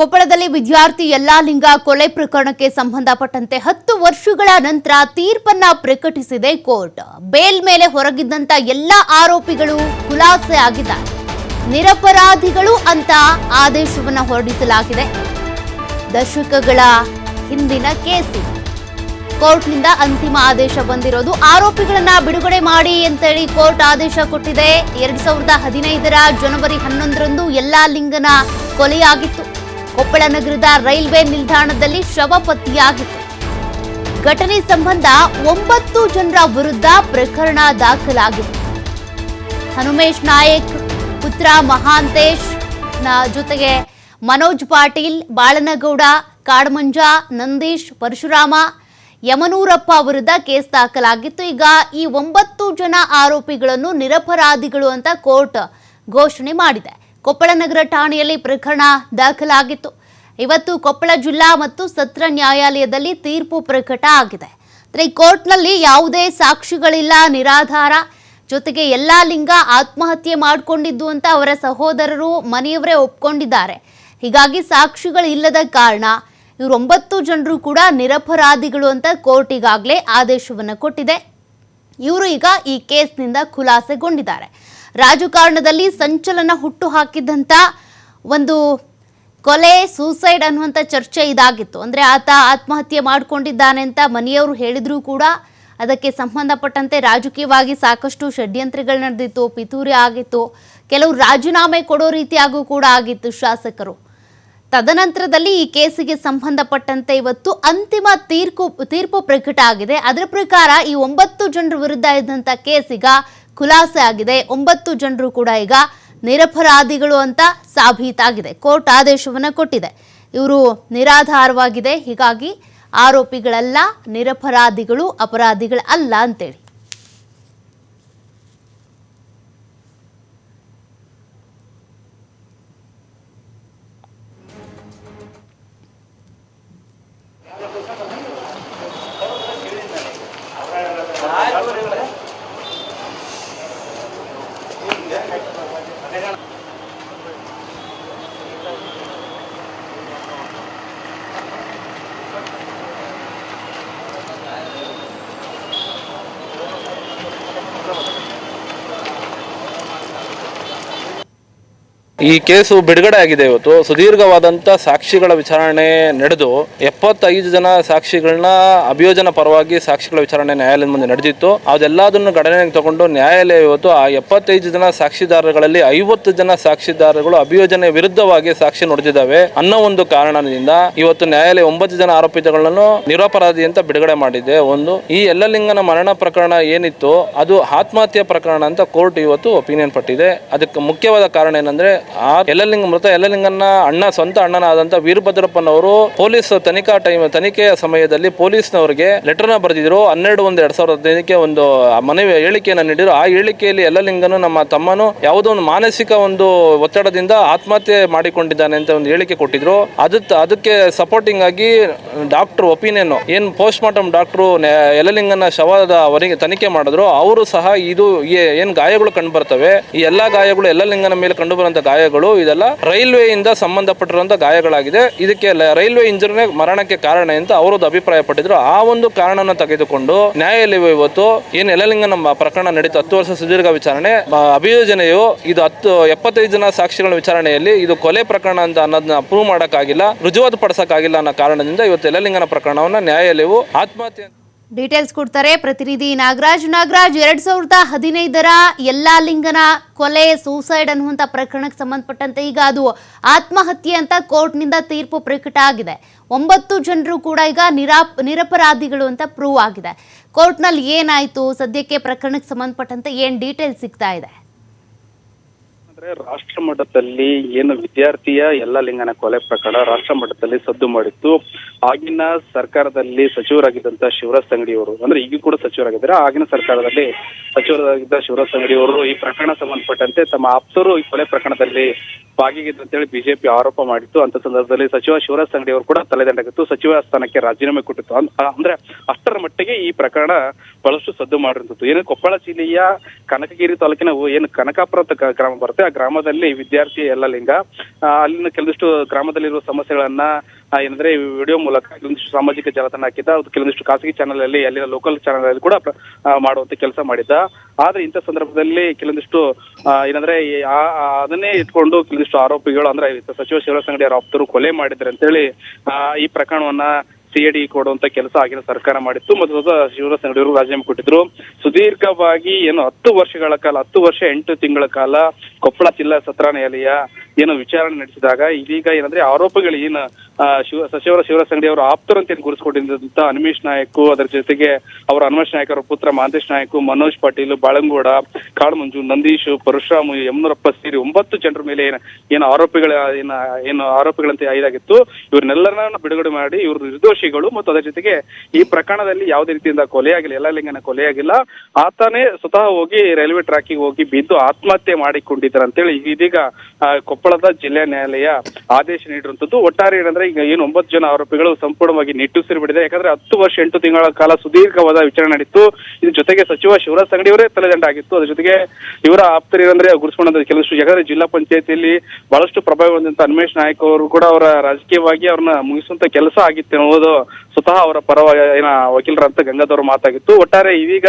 ಕೊಪ್ಪಳದಲ್ಲಿ ವಿದ್ಯಾರ್ಥಿ ಯಲ್ಲಾಲಿಂಗ ಕೊಲೆ ಪ್ರಕರಣಕ್ಕೆ ಸಂಬಂಧಪಟ್ಟಂತೆ ಹತ್ತು ವರ್ಷಗಳ ನಂತರ ತೀರ್ಪನ್ನ ಪ್ರಕಟಿಸಿದೆ ಕೋರ್ಟ್. ಬೇಲ್ ಮೇಲೆ ಹೊರಗಿದ್ದಂತ ಎಲ್ಲ ಆರೋಪಿಗಳು ಖುಲಾಸೆ ಆಗಿದ್ದಾರೆ. ನಿರಪರಾಧಿಗಳು ಅಂತ ಆದೇಶವನ್ನು ಹೊರಡಿಸಲಾಗಿದೆ. ದಶಕಗಳ ಹಿಂದಿನ ಕೇಸ್. ಕೋರ್ಟ್ ಕೋರ್ಟ್ನಿಂದ ಅಂತಿಮ ಆದೇಶ ಬಂದಿರೋದು ಆರೋಪಿಗಳನ್ನ ಬಿಡುಗಡೆ ಮಾಡಿ ಅಂತೇಳಿ ಕೋರ್ಟ್ ಆದೇಶ ಕೊಟ್ಟಿದೆ. ಎರಡ್ ಸಾವಿರದ ಹದಿನೈದರ ಜನವರಿ ಹನ್ನೊಂದರಂದು ಎಲ್ಲಾ ಲಿಂಗನ ಕೊಲೆಯಾಗಿತ್ತು. ಕೊಪ್ಪಳ ನಗರದ ರೈಲ್ವೆ ನಿಲ್ದಾಣದಲ್ಲಿ ಶವ ಪತ್ತೆಯಾಗಿತ್ತು. ಘಟನೆ ಸಂಬಂಧ ಒಂಬತ್ತು ಜನರ ವಿರುದ್ಧ ಪ್ರಕರಣ ದಾಖಲಾಗಿತ್ತು ಹನುಮೇಶ್ ನಾಯಕ್, ಪುತ್ರ ಮಹಾಂತೇಶ್ ಜೊತೆಗೆ ಮನೋಜ್ ಪಾಟೀಲ್, ಬಾಳನಗೌಡ, ಕಾಡಮಂಜ, ನಂದೀಶ್, ಪರಶುರಾಮ, ಯಮನೂರಪ್ಪ ವಿರುದ್ಧ ಕೇಸ್ ದಾಖಲಾಗಿತ್ತು. ಈಗ ಈ ಒಂಬತ್ತು ಜನ ಆರೋಪಿಗಳನ್ನು ನಿರಪರಾಧಿಗಳು ಅಂತ ಕೋರ್ಟ್ ಘೋಷಣೆ ಮಾಡಿದೆ. ಕೊಪ್ಪಳ ನಗರ ಠಾಣೆಯಲ್ಲಿ ಪ್ರಕರಣ ದಾಖಲಾಗಿತ್ತು. ಇವತ್ತು ಕೊಪ್ಪಳ ಜಿಲ್ಲಾ ಮತ್ತು ಸತ್ರ ನ್ಯಾಯಾಲಯದಲ್ಲಿ ತೀರ್ಪು ಪ್ರಕಟ ಆಗಿದೆ. ಅಂದರೆ ಕೋರ್ಟ್ನಲ್ಲಿ ಯಾವುದೇ ಸಾಕ್ಷಿಗಳಿಲ್ಲ, ನಿರಾಧಾರ. ಜೊತೆಗೆ ಎಲ್ಲ ಲಿಂಗ ಆತ್ಮಹತ್ಯೆ ಮಾಡಿಕೊಂಡಿದ್ದು ಅಂತ ಅವರ ಸಹೋದರರು ಮನೆಯವರೇ ಒಪ್ಕೊಂಡಿದ್ದಾರೆ. ಹೀಗಾಗಿ ಸಾಕ್ಷಿಗಳಿಲ್ಲದ ಕಾರಣ ಇವರು ಒಂಬತ್ತು ಜನರು ಕೂಡ ನಿರಪರಾಧಿಗಳು ಅಂತ ಕೋರ್ಟ್ ಈಗಾಗಲೇ ಆದೇಶವನ್ನು ಕೊಟ್ಟಿದೆ. ಇವರು ಈಗ ಈ ಕೇಸ್ನಿಂದ ಖುಲಾಸೆಗೊಂಡಿದ್ದಾರೆ. ರಾಜಕಾರಣದಲ್ಲಿ ಸಂಚಲನ ಹುಟ್ಟು ಹಾಕಿದ್ದಂಥ ಒಂದು ಕೊಲೆ, ಸೂಸೈಡ್ ಅನ್ನುವಂಥ ಚರ್ಚೆ ಇದಾಗಿತ್ತು. ಅಂದರೆ ಆತ ಆತ್ಮಹತ್ಯೆ ಮಾಡಿಕೊಂಡಿದ್ದಾನೆ ಅಂತ ಮನೆಯವರು ಹೇಳಿದರೂ ಕೂಡ ಅದಕ್ಕೆ ಸಂಬಂಧಪಟ್ಟಂತೆ ರಾಜಕೀಯವಾಗಿ ಸಾಕಷ್ಟು ಷಡ್ಯಂತ್ರಗಳು ನಡೆದಿತ್ತು, ಪಿತೂರಿ ಆಗಿತ್ತು. ಕೆಲವು ರಾಜೀನಾಮೆ ಕೊಡೋ ರೀತಿಯಾಗೂ ಕೂಡ ಆಗಿತ್ತು ಶಾಸಕರು. ತದನಂತರದಲ್ಲಿ ಈ ಕೇಸಿಗೆ ಸಂಬಂಧಪಟ್ಟಂತೆ ಇವತ್ತು ಅಂತಿಮ ತೀರ್ಪು ತೀರ್ಪು ಪ್ರಕಟ ಆಗಿದೆ. ಅದರ ಪ್ರಕಾರ ಈ ಒಂಬತ್ತು ಜನರ ವಿರುದ್ಧ ಇದ್ದಂಥ ಕೇಸ್ ಈಗ ಖುಲಾಸೆ ಆಗಿದೆ. ಒಂಬತ್ತು ಜನರು ಕೂಡ ಈಗ ನಿರಪರಾಧಿಗಳು ಅಂತ ಸಾಬೀತಾಗಿದೆ. ಕೋರ್ಟ್ ಆದೇಶವನ್ನು ಕೊಟ್ಟಿದೆ. ಇವರು ನಿರಾಧಾರವಾಗಿದೆ. ಹೀಗಾಗಿ ಆರೋಪಿಗಳೆಲ್ಲ, ನಿರಪರಾಧಿಗಳು ಅಪರಾಧಿಗಳು ಅಲ್ಲ ಅಂತೇಳಿ. ಈ ಕೇಸು ಬಿಡುಗಡೆ ಆಗಿದೆ ಇವತ್ತು. ಸುದೀರ್ಘವಾದಂಥ ಸಾಕ್ಷಿಗಳ ವಿಚಾರಣೆ ನಡೆದು ಎಪ್ಪತ್ತೈದು ಜನ ಸಾಕ್ಷಿಗಳನ್ನ ಅಭಿಯೋಜನ ಪರವಾಗಿ ಸಾಕ್ಷಿಗಳ ವಿಚಾರಣೆ ನ್ಯಾಯಾಲಯದ ಮುಂದೆ ನಡೆದಿತ್ತು. ಅದೆಲ್ಲದನ್ನು ಗಣನೆಗೆ ತಗೊಂಡು ನ್ಯಾಯಾಲಯ ಇವತ್ತು ಆ ಎಪ್ಪತ್ತೈದು ಜನ ಸಾಕ್ಷಿದಾರಗಳಲ್ಲಿ ಐವತ್ತು ಜನ ಸಾಕ್ಷಿದಾರರುಗಳು ಅಭಿಯೋಜನೆ ವಿರುದ್ಧವಾಗಿ ಸಾಕ್ಷಿ ನುಡಿದಿದ್ದಾವೆ ಅನ್ನೋ ಒಂದು ಕಾರಣದಿಂದ ಇವತ್ತು ನ್ಯಾಯಾಲಯ ಒಂಬತ್ತು ಜನ ಆರೋಪಿತಗಳನ್ನು ನಿರಪರಾಧಿ ಅಂತ ಬಿಡುಗಡೆ ಮಾಡಿದೆ. ಒಂದು, ಈ ಎಲ್ಲಲಿಂಗನ ಮರಣ ಪ್ರಕರಣ ಏನಿತ್ತು ಅದು ಆತ್ಮಹತ್ಯೆ ಪ್ರಕರಣ ಅಂತ ಕೋರ್ಟ್ ಇವತ್ತು ಒಪಿನಿಯನ್ ಪಟ್ಟಿದೆ. ಅದಕ್ಕೆ ಮುಖ್ಯವಾದ ಕಾರಣ ಏನಂದ್ರೆ ಆ ಎಲ್ಲಲಿಂಗ ಮೃತ ಎಲ್ಲಲಿಂಗನ ಅಣ್ಣ, ಸ್ವಂತ ಅಣ್ಣನಾದಂತ ವೀರಭದ್ರಪ್ಪನವರು ಪೊಲೀಸ್ ತನಿಖಾ ಟೈಮ್, ತನಿಖೆಯ ಸಮಯದಲ್ಲಿ ಪೊಲೀಸ್ನವರಿಗೆ ಲೆಟರ್ನ ಬರೆದಿದ್ರು. ಹನ್ನೆರಡು ಒಂದು ಎರಡ್ ಸಾವಿರದ ಹದಿನೈದಕ್ಕೆ ಒಂದು ಮನವಿ ಹೇಳಿಕೆಯನ್ನು ನೀಡಿದ್ರು. ಆ ಹೇಳಿಕೆಯಲ್ಲಿ ಎಲ್ಲಲಿಂಗನು ನಮ್ಮ ತಮ್ಮನು ಯಾವುದೋ ಒಂದು ಮಾನಸಿಕ ಒಂದು ಒತ್ತಡದಿಂದ ಆತ್ಮಹತ್ಯೆ ಮಾಡಿಕೊಂಡಿದ್ದಾನೆ ಅಂತ ಒಂದು ಹೇಳಿಕೆ ಕೊಟ್ಟಿದ್ರು. ಅದಕ್ಕೆ ಅದಕ್ಕೆ ಸಪೋರ್ಟಿಂಗ್ ಆಗಿ ಡಾಕ್ಟರ್ ಒಪಿನಿಯನ್ ಏನ್ ಪೋಸ್ಟ್ ಮಾರ್ಟಮ್ ಡಾಕ್ಟರ್ ಯಲಲಿಂಗನ ಶವದ ಅವರಿಗೆ ತನಿಖೆ ಮಾಡಿದ್ರು. ಅವರು ಸಹ ಇದು ಏನ್ ಗಾಯಗಳು ಕಂಡು ಬರ್ತವೆ, ಈ ಎಲ್ಲಾ ಗಾಯಗಳು ಯಲಲಿಂಗನ ಮೇಲೆ ಕಂಡು ಬರುವಂತ ಗಾಯಗಳು, ಇದೆಲ್ಲ ರೈಲ್ವೆಯಿಂದ ಸಂಬಂಧಪಟ್ಟಿರುವಂತಹ ಗಾಯಗಳಾಗಿದೆ. ಇದಕ್ಕೆ ರೈಲ್ವೆ ರೈಲ್ವೆ ಇಂಜುರಿನೇ ಮರಣಕ್ಕೆ ಕಾರಣ ಅಂತ ಅವರದ್ದು ಅಭಿಪ್ರಾಯ ಪಟ್ಟಿದ್ರು. ಆ ಒಂದು ಕಾರಣನ ತೆಗೆದುಕೊಂಡು ನ್ಯಾಯಾಲಯವು ಇವತ್ತು ಏನ್ ಎಲಲಿಂಗ ನಮ್ಮ ಪ್ರಕರಣ ನಡೀತು ಹತ್ತು ವರ್ಷ ಸುದೀರ್ಘ ವಿಚಾರಣೆ. ಅಭಿಯೋಜನೆಯು ಇದು ಹತ್ತು, ಎಪ್ಪತ್ತೈದು ಜನ ಸಾಕ್ಷಿಗಳ ವಿಚಾರಣೆಯಲ್ಲಿ ಇದು ಕೊಲೆ ಪ್ರಕರಣ ಅಂತ ಅನ್ನೋದನ್ನ ಪ್ರೂವ್ ಮಾಡೋಕ್ಕಾಗಿಲ್ಲ, ರುಜುವಾತು ಪಡಿಸೋಕ್ಕಾಗಿಲ್ಲ ಅನ್ನೋ ಕಾರಣದಿಂದ ಇವತ್ತು ಎಲ್ಲಲಿಂಗನ ಪ್ರಕರಣವನ್ನ ನ್ಯಾಯಾಲಯವು ಆತ್ಮಹತ್ಯೆ ಡೀಟೇಲ್ಸ್ ಕೊಡ್ತಾರೆ ಪ್ರತಿನಿಧಿ ನಾಗರಾಜ್. ನಾಗರಾಜ್, ಎರಡ್ ಸಾವಿರದ ಹದಿನೈದರ ಎಲ್ಲಾ ಲಿಂಗನ ಕೊಲೆ ಸೂಸೈಡ್ ಅನ್ನುವಂಥ ಪ್ರಕರಣಕ್ಕೆ ಸಂಬಂಧಪಟ್ಟಂತೆ ಈಗ ಅದು ಆತ್ಮಹತ್ಯೆ ಅಂತ ಕೋರ್ಟ್ನಿಂದ ತೀರ್ಪು ಪ್ರಕಟ ಆಗಿದೆ. ಒಂಬತ್ತು ಜನರು ಕೂಡ ಈಗ ನಿರಾಪ್, ನಿರಪರಾಧಿಗಳು ಅಂತ ಪ್ರೂವ್ ಆಗಿದೆ. ಕೋರ್ಟ್ನಲ್ಲಿ ಏನಾಯ್ತು, ಸದ್ಯಕ್ಕೆ ಪ್ರಕರಣಕ್ಕೆ ಸಂಬಂಧಪಟ್ಟಂತೆ ಏನ್ ಡೀಟೇಲ್ಸ್ ಸಿಗ್ತಾ ಇದೆ? ಅಂದ್ರೆ ರಾಷ್ಟ್ರ ಮಟ್ಟದಲ್ಲಿ ಏನು ವಿದ್ಯಾರ್ಥಿಯ ಎಲ್ಲ ಲಿಂಗನ ಕೊಲೆ ಪ್ರಕರಣ ರಾಷ್ಟ್ರ ಮಟ್ಟದಲ್ಲಿ ಸದ್ದು ಮಾಡಿತ್ತು. ಆಗಿನ ಸರ್ಕಾರದಲ್ಲಿ ಸಚಿವರಾಗಿದ್ದಂತ ಶಿವರಾಜ್ ತಂಗಡಿಯವರು, ಅಂದ್ರೆ ಈಗ ಕೂಡ ಸಚಿವರಾಗಿದ್ದಾರೆ, ಆಗಿನ ಸರ್ಕಾರದಲ್ಲಿ ಸಚಿವರಾಗಿದ್ದ ಶಿವರಾಜ್ ತಂಗಡಿಯವರು ಈ ಪ್ರಕರಣ ಸಂಬಂಧಪಟ್ಟಂತೆ ತಮ್ಮ ಆಪ್ತರು ಈ ಕೊಲೆ ಪ್ರಕರಣದಲ್ಲಿ ಭಾಗಿಯಾಗಿದ್ರು ಅಂತೇಳಿ ಬಿಜೆಪಿ ಆರೋಪ ಮಾಡಿತ್ತು. ಅಂತ ಸಂದರ್ಭದಲ್ಲಿ ಸಚಿವ ಶಿವರಾಜ್ ತಂಗಡಿ ಅವರು ಕೂಡ ತಲೆದಂಡಾಗಿತ್ತು. ಸಚಿವ ಸ್ಥಾನಕ್ಕೆ ರಾಜೀನಾಮೆ ಕೊಟ್ಟಿತ್ತು. ಅಂದ್ರೆ ಅಷ್ಟರ ಮಟ್ಟಿಗೆ ಈ ಪ್ರಕರಣ ಬಹಳಷ್ಟು ಸದ್ದು ಮಾಡಿರುತ್ತಿತ್ತು ಏನು ಕೊಪ್ಪಳ ಜಿಲ್ಲೆಯ ಕನಕಗಿರಿ ತಾಲೂಕಿನ ಏನು ಕನಕಾಪುರ ಅಂತ ಗ್ರಾಮ ಬರುತ್ತೆ ಗ್ರಾಮದಲ್ಲಿ ವಿದ್ಯಾರ್ಥಿ ಎಲ್ಲ ಲಿಂಗ ಅಲ್ಲಿನ ಕೆಲವಿಷ್ಟು ಗ್ರಾಮದಲ್ಲಿರುವ ಸಮಸ್ಯೆಗಳನ್ನ ಏನಂದ್ರೆ ವಿಡಿಯೋ ಮೂಲಕ ಕೆಲವೊಂದಿಷ್ಟು ಸಾಮಾಜಿಕ ಜಾಲತಾಣ ಹಾಕಿದ್ದ, ಅದು ಕೆಲವೊಂದಿಷ್ಟು ಖಾಸಗಿ ಚಾನಲ್ ಅಲ್ಲಿ, ಅಲ್ಲಿನ ಲೋಕಲ್ ಚಾನಲ್ ಅಲ್ಲಿ ಕೂಡ ಮಾಡುವಂತ ಕೆಲಸ ಮಾಡಿದ್ದ. ಆದ್ರೆ ಇಂಥ ಸಂದರ್ಭದಲ್ಲಿ ಕೆಲವೊಂದಿಷ್ಟು ಏನಂದ್ರೆ ಅದನ್ನೇ ಇಟ್ಕೊಂಡು ಕೆಲವೊಂದಿಷ್ಟು ಆರೋಪಿಗಳು ಅಂದ್ರೆ ಸಚಿವ ಶಿವಸಂಗಡಿ ಅವರ ಆಪ್ತರು ಕೊಲೆ ಮಾಡಿದ್ರೆ ಅಂತೇಳಿ ಹೇಳಿ ಈ ಪ್ರಕರಣವನ್ನ ಸಿಐಡಿ ಕೊಡುವಂತ ಕೆಲಸ ಆಗಿನ ಸರ್ಕಾರ ಮಾಡಿತ್ತು ಮತ್ತು ಶಿವರಾಜ್ ಸಂಗಡಿಯವರು ರಾಜೀನಾಮೆ ಕೊಟ್ಟಿದ್ರು. ಸುದೀರ್ಘವಾಗಿ ಏನು ಹತ್ತು ವರ್ಷಗಳ ಕಾಲ, ಹತ್ತು ವರ್ಷ ಎಂಟು ತಿಂಗಳ ಕಾಲ ಕೊಪ್ಪಳ ಜಿಲ್ಲಾ ಸತ್ರ ನ್ಯಾಯಾಲಯ ಏನು ವಿಚಾರಣೆ ನಡೆಸಿದಾಗ ಇದೀಗ ಏನಂದ್ರೆ ಆರೋಪಗಳು ಏನು ಶಿವ, ಸಚಿವರ ಶಿವರಾಜ್ ಸಂಗಡಿ ಅವರು ಆಪ್ತರಂತೆ ಏನು ಗುರುತಿಸಿಕೊಂಡಿದ್ದಂತ ಅನಿಮೇಶ್ ನಾಯಕ್, ಅದರ ಜೊತೆಗೆ ಅವರ ಹನುಮೇಶ್ ನಾಯಕ್, ಅವರ ಪುತ್ರ ಮಹಂತೇಶ್ ನಾಯಕ್, ಮನೋಜ್ ಪಾಟೀಲ್, ಬಾಳಂಗೋಡ ಕಾಳುಮಂಜು ನಂದೀಶ್, ಪರಶುರಾಮ್, ಯಮನೂರಪ್ಪ ಸೇರಿ ಒಂಬತ್ತು ಜನರ ಮೇಲೆ ಏನು ಏನು ಆರೋಪಿಗಳ, ಏನು ಏನು ಆರೋಪಿಗಳಂತೆ ಇದಾಗಿತ್ತು ಇವ್ರನ್ನೆಲ್ಲರನ್ನ ಬಿಡುಗಡೆ ಮಾಡಿ ಇವರು ನಿರ್ದೋಷಿಗಳು ಮತ್ತು ಅದರ ಜೊತೆಗೆ ಈ ಪ್ರಕರಣದಲ್ಲಿ ಯಾವುದೇ ರೀತಿಯಿಂದ ಕೊಲೆಯಾಗಿಲ್ಲ ಎಲ್ಲ ಲಿಂಗನ ಕೊಲೆಯಾಗಿಲ್ಲ ಆತನೇ ಸ್ವತಃ ಹೋಗಿ ರೈಲ್ವೆ ಟ್ರ್ಯಾಕಿಗೆ ಹೋಗಿ ಬಿದ್ದು ಆತ್ಮಹತ್ಯೆ ಮಾಡಿಕೊಂಡಿದ್ದಾರೆ ಅಂತೇಳಿ ಇದೀಗ ಕೊಪ್ಪಳದ ಜಿಲ್ಲಾ ನ್ಯಾಯಾಲಯ ಆದೇಶ ನೀಡಿರುವಂತದ್ದು ಒಟ್ಟಾರೆ ಏನಂದ್ರೆ ಈಗ ಏನು ಒಂಬತ್ತು ಜನ ಆರೋಪಿಗಳು ಸಂಪೂರ್ಣವಾಗಿ ನಿಟ್ಟುಸಿರು ಬಿಡಿದೆ ಯಾಕಂದ್ರೆ ಹತ್ತು ವರ್ಷ, ಎಂಟು ತಿಂಗಳ ಕಾಲ ಸುದೀರ್ಘವಾದ ವಿಚಾರಣೆ ನಡೀತು. ಇದ್ರ ಜೊತೆಗೆ ಸಚಿವ ಶಿವರಾಜ್ ಅವರೇ ತಲೆದಂಡ ಆಗಿತ್ತು. ಅದ್ರ ಜೊತೆಗೆ ಇವರ ಆಪ್ತರೇನಂದ್ರೆ ಗುರುಸ್ಕೊಂಡಂತ ಕೆಲವಷ್ಟು ಯಾಕಂದ್ರೆ ಜಿಲ್ಲಾ ಪಂಚಾಯತಿಯಲ್ಲಿ ಬಹಳಷ್ಟು ಪ್ರಭಾವ ಹೊಂದಿದ್ದ ಅನ್ಮೇಶ್ ನಾಯಕ್ ಅವರು ಕೂಡ ಅವರ ರಾಜಕೀಯವಾಗಿ ಅವ್ರನ್ನ ಮುಗಿಸುವಂತ ಕೆಲಸ ಆಗಿತ್ತು ಅನ್ನೋದು ಸ್ವತಃ ಅವರ ಪರವಾಗಿ ಏನ ವಕೀಲರಂತ ಗಂಗಾಧರ್ ಮಾತಾಗಿತ್ತು. ಒಟ್ಟಾರೆ ಇದೀಗ